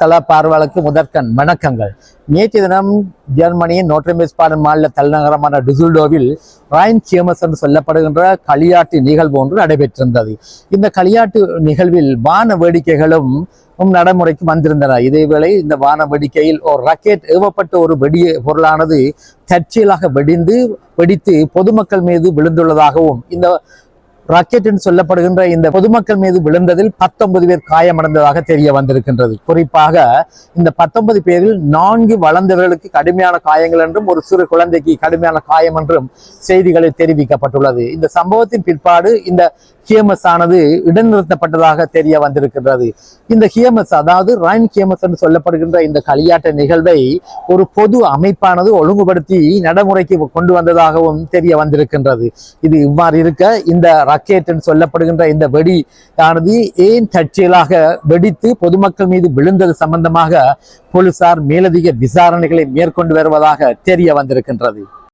தள பார்வையாளருக்கு முதற்கண் வணக்கங்கள். நேற்று தினம் ஜெர்மனியின் நோட்ரமேஸ்பாடன் மாநில தலைநகரமான டிசுல்டோவில் ராயின் சியமஸ் என்று சொல்லப்படுகின்ற களியாட்டு நிகழ்வு ஒன்று நடைபெற்றிருந்தது. இந்த களியாட்டு நிகழ்வில் வான வேடிக்கைகளும் நடைமுறைக்கு வந்திருந்தன. இதேவேளை இந்த வான வேடிக்கையில் ஒரு ராக்கெட் ஏவப்பட்ட ஒரு வெடிய பொருளானது தற்செயலாக வெடிந்து வெடித்து பொதுமக்கள் மீது விழுந்துள்ளதாகவும் இந்த ராக்கெட் என்று சொல்லப்படுகின்ற இந்த பொதுமக்கள் மீது விழுந்ததில் பத்தொன்பது பேர் காயமடைந்ததாக தெரிய வந்திருக்கின்றது. குறிப்பாக இந்த பத்தொன்பது பேரில் நான்கு வளர்ந்தவர்களுக்கு கடுமையான காயங்கள் என்றும் ஒரு சிறு குழந்தைக்கு கடுமையான காயம் என்றும் செய்திகளில் தெரிவிக்கப்பட்டுள்ளது. இந்த சம்பவத்தின் பிற்பாடு இந்த ஹியமஸ் ஆனது இடைநிறுத்தப்பட்டதாக தெரிய வந்திருக்கின்றது. இந்த ஹியமஸ் அதாவது ரைன் ஹியமஸ் என்று சொல்லப்படுகின்ற இந்த களியாட்ட நிகழ்வை ஒரு பொது அமைப்பானது ஒழுங்குபடுத்தி நடைமுறைக்கு கொண்டு வந்ததாகவும் தெரிய வந்திருக்கின்றது. இது இவ்வாறு இருக்க இந்த ராக்கெட் என்று சொல்லப்படுகின்ற இந்த வெடி ஆனது ஏன் தற்செயலாக வெடித்து பொதுமக்கள் மீது விழுந்தது சம்பந்தமாக போலீசார் மேலதிக விசாரணைகளை மேற்கொண்டு வருவதாக தெரிய வந்திருக்கின்றது.